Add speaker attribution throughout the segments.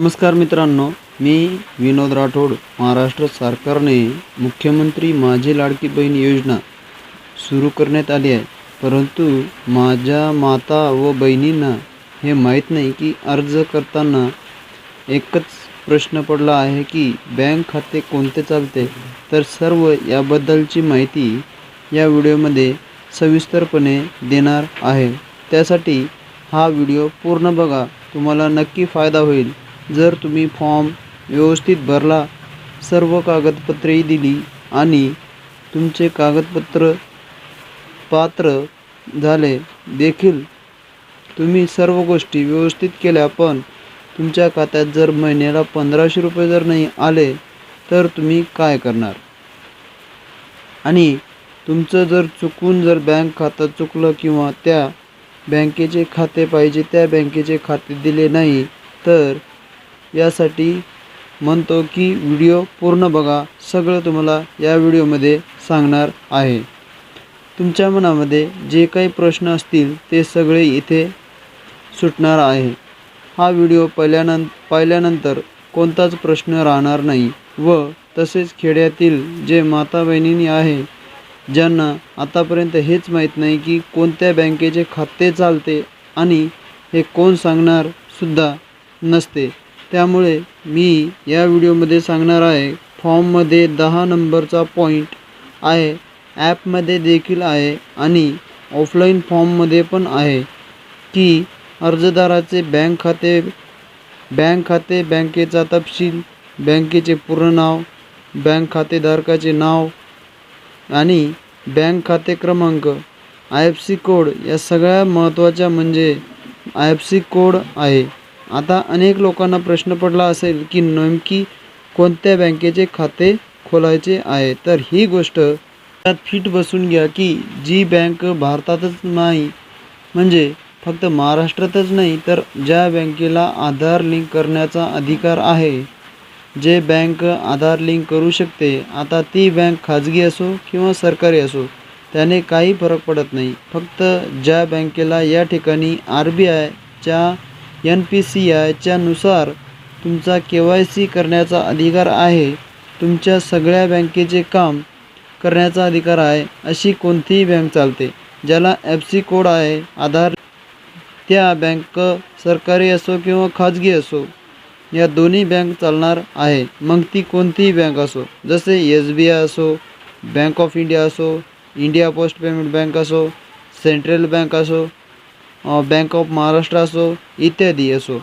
Speaker 1: नमस्कार मित्रांनो मी विनोद राठोड महाराष्ट्र सरकारने मुख्यमंत्री माझी लाडकी बहीण योजना सुरू करण्यात आली आहे. परंतु माझ्या माता व बहिणींना हे माहीत नाही की अर्ज करताना एकच प्रश्न पडला आहे की बँक खाते कोणते चालते? तर सर्व याबद्दलची माहिती या व्हिडिओमध्ये सविस्तरपणे देणार आहे. त्यासाठी हा व्हिडिओ पूर्ण बघा. तुम्हाला नक्की फायदा होईल. जर तुम्ही फॉर्म व्यवस्थित भरला सर्व कागदपत्रेही दिली आणि तुमचे कागदपत्र पात्र झाले देखील तुम्ही सर्व गोष्टी व्यवस्थित केल्या. पण तुमच्या खात्यात जर महिन्याला पंधराशे रुपये जर नाही आले तर तुम्ही काय करणार? आणि तुमचं जर चुकून जर बँक खातं चुकलं किंवा त्या बँकेचे खाते पाहिजे त्या बँकेचे खाते दिले नाही तर यासाठी म्हणतो की व्हिडिओ पूर्ण बघा सगळं तुम्हाला या व्हिडिओमध्ये सांगणार आहे. तुमच्या मनामध्ये जे काही प्रश्न असतील ते सगळे इथे सुटणार आहे. हा व्हिडिओ पहिल्यानं पाहिल्यानंतर कोणताच प्रश्न राहणार नाही व तसेच खेड्यातील जे माता बहिणींनी आहे ज्यांना आतापर्यंत हेच माहीत नाही की कोणत्या बँकेचे खाते चालते आणि हे कोण सांगणार सुद्धा नसते. त्यामुळे मी या व्हिडिओमध्ये सांगणार आहे फॉर्ममध्ये दहा नंबरचा पॉईंट आहे ॲपमध्ये देखील आहे आणि ऑफलाईन फॉर्ममध्ये पण आहे की अर्जदाराचे बँक खाते बँक खाते बँकेचा तपशील बँकेचे पूर्ण नाव बँक खातेधारकाचे नाव आणि बँक खाते क्रमांक आय एफ सी कोड या सगळ्या महत्त्वाच्या म्हणजे आय एफ सी कोड आहे. आता अनेक लोकांना प्रश्न पडला असेल की नेमकी कोणत्या बँकेचे खाते खोलायचे आहे? तर ही गोष्ट त्यात फिट बसून घ्या की जी बँक भारतातच नाही म्हणजे फक्त महाराष्ट्रातच नाही तर ज्या बँकेला आधार लिंक करण्याचा अधिकार आहे जे बँक आधार लिंक करू शकते आता ती बँक खाजगी असो किंवा सरकारी असो त्याने काही फरक पडत नाही. फक्त ज्या बँकेला या ठिकाणी आर बी आयच्या एन पी सी आयच्यानुसार तुमचा के वाय सी करण्याचा अधिकार आहे. तुमच्या सगळ्या बँकेचे काम करण्याचा अधिकार आहे अशी कोणतीही बँक चालते. ज्याला एफ सी कोड आहे आधार त्या बँक सरकारी असो किंवा खाजगी असो या दोन्ही बँक चालणार आहे. मग ती कोणतीही बँक असो जसे एस बी आय असो बँक ऑफ इंडिया असो इंडिया पोस्ट पेमेंट बँक असो सेंट्रल बँक असो बँक ऑफ महाराष्ट्र असो इत्यादी असो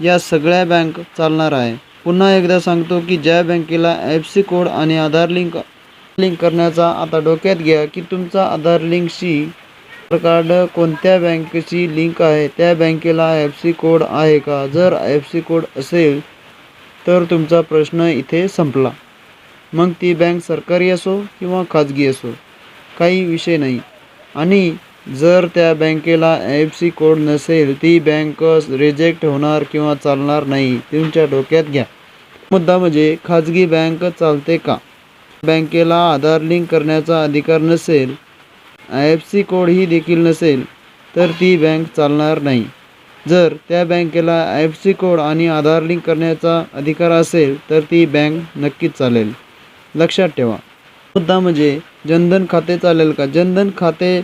Speaker 1: या सगळ्या बँक चालणार आहे. पुन्हा एकदा सांगतो की ज्या बँकेला एफ सी कोड आणि आधार लिंक लिंक करण्याचा आता डोक्यात घ्या की तुमचा आधार लिंकशी कार्ड कोणत्या बँकेची लिंक आहे त्या बँकेला एफ सी कोड आहे का? जर एफ सी कोड असेल तर तुमचा प्रश्न इथे संपला. मग ती बँक सरकारी असो किंवा खाजगी असो काही विषय नाही. आणि जर त्या बँकेला एफ सी कोड नसेल ती बँक रिजेक्ट होणार किंवा चालणार नाही तुमच्या डोक्यात घ्या. मुद्दा म्हणजे खाजगी बँक चालते का? बँकेला आधार लिंक करण्याचा अधिकार नसेल आय एफ सी कोड ही देखील नसेल तर ती बँक चालणार नाही. जर त्या बँकेला आय एफ सी कोड आणि आधार लिंक करण्याचा अधिकार असेल तर ती बँक नक्कीच चालेल. लक्षात ठेवा. मुद्दा म्हणजे जनधन खाते चालेल का? जनधन खाते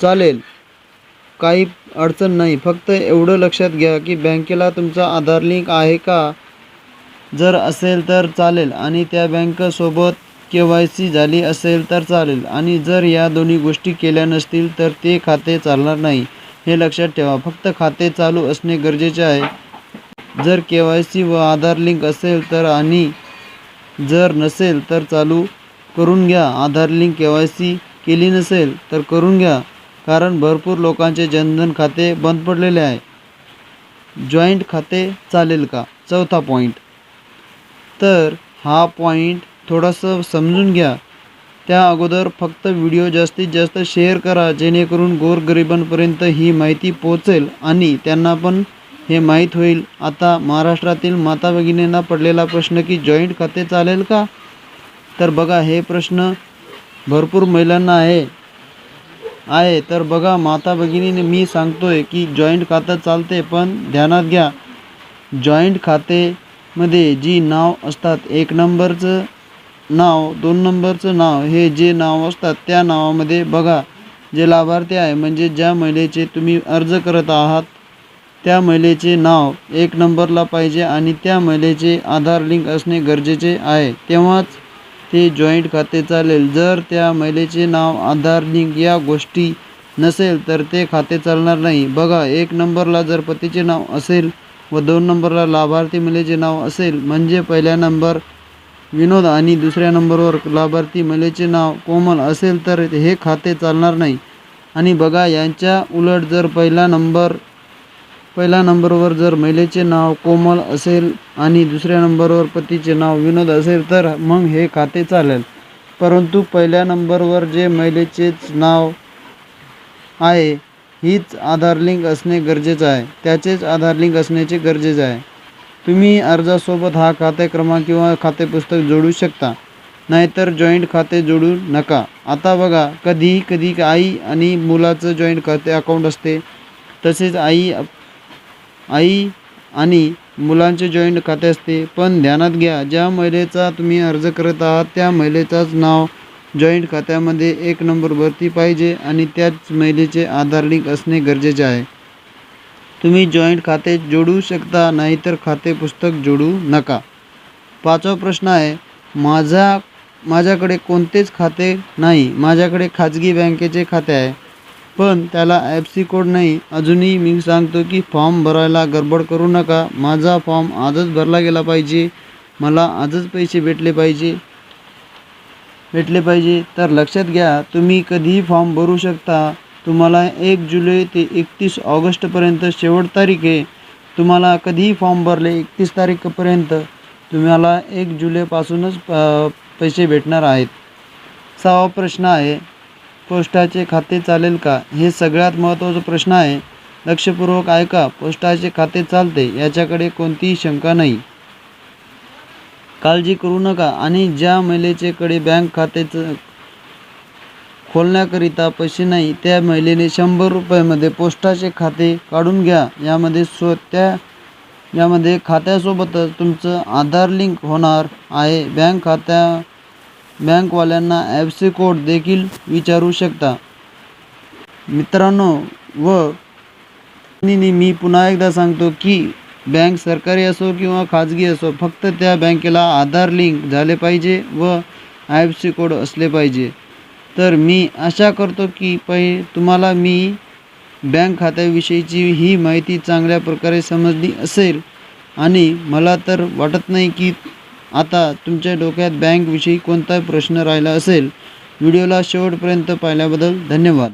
Speaker 1: चालेल. काही अडचण नाही. फक्त एवढं लक्षात घ्या की बँकेला तुमचा आधार लिंक आहे का? जर असेल तर चालेल आणि त्या बँकसोबत के वाय सी झाली असेल तर चालेल. आणि जर या दोन्ही गोष्टी केल्या नसतील तर ते खाते चालणार नाही. हे लक्षात ठेवा. फक्त खाते चालू असणे गरजेचे आहे. जर के वाय सी व आधार लिंक असेल तर आणि जर नसेल तर चालू करून घ्या. Aadhaar link K Y C केली नसेल तर करून घ्या. कारण भरपूर लोकांचे जनधन खाते बंद पडलेले आहे. जॉईंट खाते चालेल का? चौथा पॉईंट तर हा पॉईंट थोडंसं समजून घ्या. त्या अगोदर फक्त व्हिडिओ जास्तीत जास्त शेअर करा जेणेकरून गोरगरिबांपर्यंत ही माहिती पोहोचेल आणि त्यांना पण हे माहीत होईल. आता महाराष्ट्रातील माता भगिनींना पडलेला प्रश्न की जॉईंट खाते चालेल का? तर बघा हे प्रश्न भरपूर महिलांना आहे. आहे. तर बघा माता भगिनीने मी सांगतोय की जॉईंट खातं चालते पण ध्यानात घ्या. जॉईंट खातेमध्ये जी नाव असतात एक नंबरचं नाव दोन नंबरचं नाव हे जे नाव असतात त्या नावामध्ये बघा जे लाभार्थी आहे म्हणजे ज्या महिलेचे तुम्ही अर्ज करत आहात त्या महिलेचे नाव एक नंबरला पाहिजे आणि त्या महिलेचे आधार लिंक असणे गरजेचे आहे. तेव्हाच ते जॉईंट खाते चालेल. जर त्या महिलेचे नाव आधार लिंक या गोष्टी नसेल तर ते खाते चालणार नाही. बघा एक नंबरला जर पतीचे नाव असेल व दोन नंबरला लाभार्थी महिलेचे नाव असेल म्हणजे पहिल्या नंबर विनोद आणि दुसऱ्या नंबरवर लाभार्थी महिलेचे नाव कोमल असेल तर हे खाते चालणार नाही. आणि बघा यांच्या उलट जर पहिला नंबर पहिल्या नंबरवर जर महिलेचे नाव कोमल असेल आणि दुसऱ्या नंबरवर पतीचे नाव विनोद असेल तर मग हे खाते चालेल. परंतु पहिल्या नंबरवर जे महिलेचेच नाव आहे हीच आधार लिंक असणे गरजेचं आहे. त्याचेच आधार लिंक असण्याचे गरजेचे आहे. तुम्ही अर्जासोबत हा खाते क्रमांक किंवा खाते पुस्तक जोडू शकता. नाहीतर जॉईंट खाते जोडू नका. आता बघा कधी कधी आई आणि मुलाचं जॉईंट खाते अकाउंट असते तसेच आई आई आणि मुलांचे जॉईंट खाते असते. पण ध्यानात घ्या ज्या महिलेचा तुम्ही अर्ज करत आहात त्या महिलेचाच नाव जॉईंट खात्यामध्ये एक नंबरवरती पाहिजे आणि त्याच महिलेचे आधार लिंक असणे गरजेचे आहे. तुम्ही जॉईंट खाते जोडू शकता नाहीतर खाते पुस्तक जोडू नका. पाचवा प्रश्न आहे माझा माझ्याकडे कोणतेच खाते नाही माझ्याकडे खाजगी बँकेचे खाते आहे. पण त्याला एफ सी कोड नाही. अजूनही मी सांगतो की फॉर्म भरायला गडबड करू नका. माझा फॉर्म आजच भरला गेला पाहिजे. मला आजच पैसे भेटले पाहिजे. भेटले पाहिजे. तर लक्षात घ्या तुम्ही कधीही फॉर्म भरू शकता. तुम्हाला एक जुलै ते एकतीस ऑगस्टपर्यंत शेवट तारीख आहे. तुम्हाला कधीही फॉर्म भरले एकतीस तारीखपर्यंत तुम्हाला एक जुलैपासूनच प- पैसे भेटणार आहेत. सहावा प्रश्न आहे पोस्टाचे खाते चालेल का? हे सगळ्यात महत्त्वाचा प्रश्न आहे. लक्षपूर्वक ऐका पोस्टाचे खाते चालते याच्याकडे कोणतीही शंका नाही. काळजी करू नका आणि ज्या महिलेचेकडे बँक खात्याचं खोलण्याकरिता पैसे नाही त्या महिलेने शंभर रुपयामध्ये पोस्टाचे खाते काढून घ्या. यामध्ये स्व त्या यामध्ये खात्यासोबतच तुमचं आधार लिंक होणार आहे. बँक खात्या बँकवाल्यांना एफ सी कोड देखील विचारू शकता. मित्रांनो व मी पुन्हा एकदा सांगतो की बँक सरकारी असो किंवा खाजगी असो फक्त त्या बँकेला आधार लिंक झाले पाहिजे व आय एफ सी कोड असले पाहिजे. तर मी आशा करतो की पै तुम्हाला मी बँक खात्याविषयीची ही माहिती चांगल्या प्रकारे समजली असेल. आणि मला तर वाटत नाही की आता तुमच्या डोक्यात बँकविषयी कोणताही प्रश्न राहिला असेल व्हिडिओला शेवटपर्यंत पाहिल्याबद्दल धन्यवाद.